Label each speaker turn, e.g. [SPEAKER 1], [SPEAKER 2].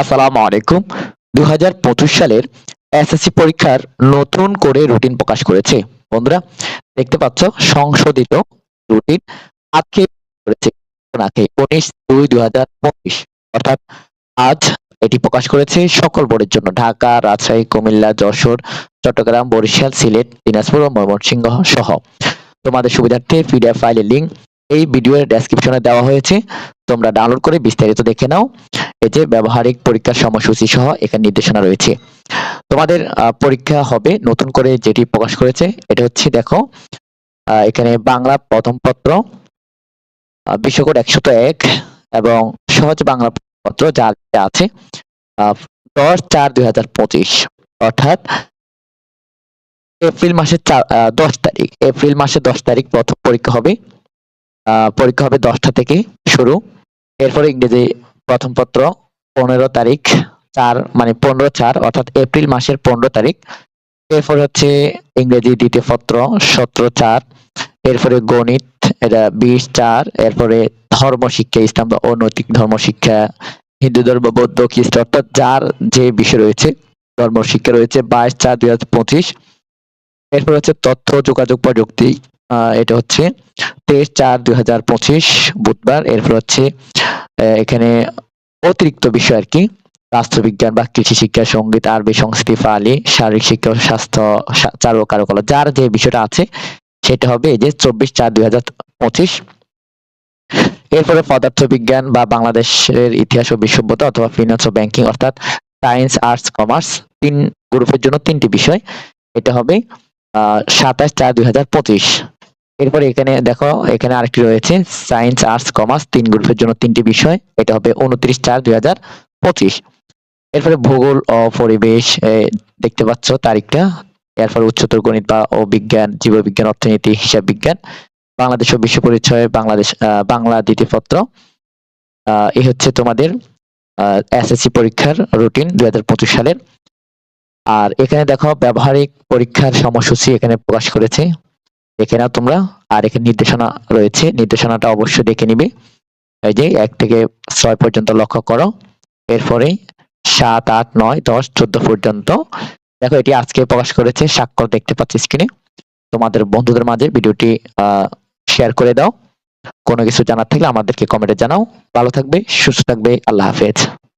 [SPEAKER 1] আসসালামু আলাইকুম। দু সালের এসএসসি পরীক্ষার নতুন করে রুটিন প্রকাশ করেছে। বন্ধুরা, দেখতে পাচ্ছ, সংশোধিত রুটিন আজকে করেছে নাকি উনিশ দুই দুই হাজার পঁচিশ। অর্থাৎ আজ এটি প্রকাশ করেছে সকল বোর্ডের জন্য। ঢাকা, রাজশাহী, কুমিল্লা, যশোর, চট্টগ্রাম, বরিশাল, সিলেট, দিনাজপুর ও ময়মনসিংহ সহ। তোমাদের সুবিধার্থে পিডিএফ ফাইলের লিংক এই ভিডিওর ডেসক্রিপশনে দেওয়া হয়েছে। তোমরা ডাউনলোড করে বিস্তারিত দেখে নাও। এই যে ব্যবহারিক পরীক্ষার সময়সূচি সহ এখানে নির্দেশনা রয়েছে। তোমাদের পরীক্ষা হবে নতুন করে যেটি প্রকাশ করেছে এটা হচ্ছে দেখো এখানে বাংলা প্রথম পত্র আহ, বিশ্বকোড একশত এক এবং সহজ বাংলা পত্র যা আছে দশ চার দুই হাজার পঁচিশ। অর্থাৎ এপ্রিল মাসের দশ তারিখ। এপ্রিল মাসের দশ তারিখ প্রথম পরীক্ষা হবে। পরীক্ষা হবে দশটা থেকে শুরু। এরপরে ইংরেজি প্রথম পত্র পনেরো তারিখ, চার মানে পনেরো চার, অর্থাৎ এপ্রিল মাসের পনেরো তারিখ। এরপর হচ্ছে ইংরেজি দ্বিতীয় পত্র, সতেরো চার। এরপরে গণিত, এটা বিশ চার। এরপরে ধর্ম শিক্ষা ইসলাম বা অনৈতিক ধর্ম শিক্ষা হিন্দু ধর্ম, বৌদ্ধ, খ্রিস্ট, অর্থাৎ যার যে বিষয় রয়েছে ধর্ম শিক্ষা রয়েছে, বাইশ চার দুই হাজার পঁচিশ। এরপর হচ্ছে তথ্য, যোগাযোগ, প্রযুক্তি এটা হচ্ছে তেইশ চার দুই হাজার পঁচিশ, বুধবার। এরপর হচ্ছে এখানে অতিরিক্ত বিষয় আর কি। রাষ্ট্রবিজ্ঞান বা কৃষি শিক্ষা, সংগীত, আরবি, সংস্কৃতি ফালি শারীরিক শিক্ষা স্বাস্থ্য চারু কারুকলা যার যে বিষয়টা আছে, সেটা হবে এই যে চব্বিশ চার দুই হাজার পঁচিশ। এরপরে পদার্থবিজ্ঞান বা বাংলাদেশের ইতিহাস ও বিশ্বব্যতা অথবা ফিনান্স ও ব্যাংকিং অর্থাৎ সায়েন্স আর্টস কমার্স তিন গ্রুপের জন্য তিনটি বিষয়। এটা হবে, আহ, সাতাশ চার দুই হাজার পঁচিশ। এরপরে এখানে দেখো এখানে আরেকটি রয়েছে সায়েন্স আর্টস কমার্স তিন গ্রুপের জন্য তিনটি বিষয়। এটা হবে উনত্রিশ চার দুই হাজার পঁচিশ। এরপরে ভূগোল ও পরিবেশ দেখতে পাচ্ছ তারিখটা। এরপর উচ্চতর গণিত বা ও বিজ্ঞান জীববিজ্ঞান অর্থনীতি হিসাব বিজ্ঞান বাংলাদেশ ও বিশ্ব পরিচয় বাংলাদেশ বাংলা দ্বিতীয় পত্র আহ, এই হচ্ছে তোমাদের এসএসসি পরীক্ষার রুটিন দুই হাজার পঁচিশ সালের। আর এখানে দেখো ব্যবহারিক পরীক্ষার সময়সূচি এখানে প্রকাশ করেছে। দেখে নাও তোমরা। আর এখানে নির্দেশনা রয়েছে। নির্দেশনাটা অবশ্যই দেখে নিবে। এই যে এক থেকে ছয় পর্যন্ত লক্ষ্য করো। এরপরে সাত, আট, নয়, দশ, চোদ্দ পর্যন্ত। দেখো, এটি আজকে প্রকাশ করেছে। স্বাক্ষর দেখতে পাচ্ছি স্ক্রিনে তোমাদের বন্ধুদের মাঝে ভিডিওটি শেয়ার করে দাও। কোনো কিছু জানার থাকলে আমাদেরকে কমেন্টে জানাও। ভালো থাকবে, সুস্থ থাকবে। আল্লাহ হাফেজ।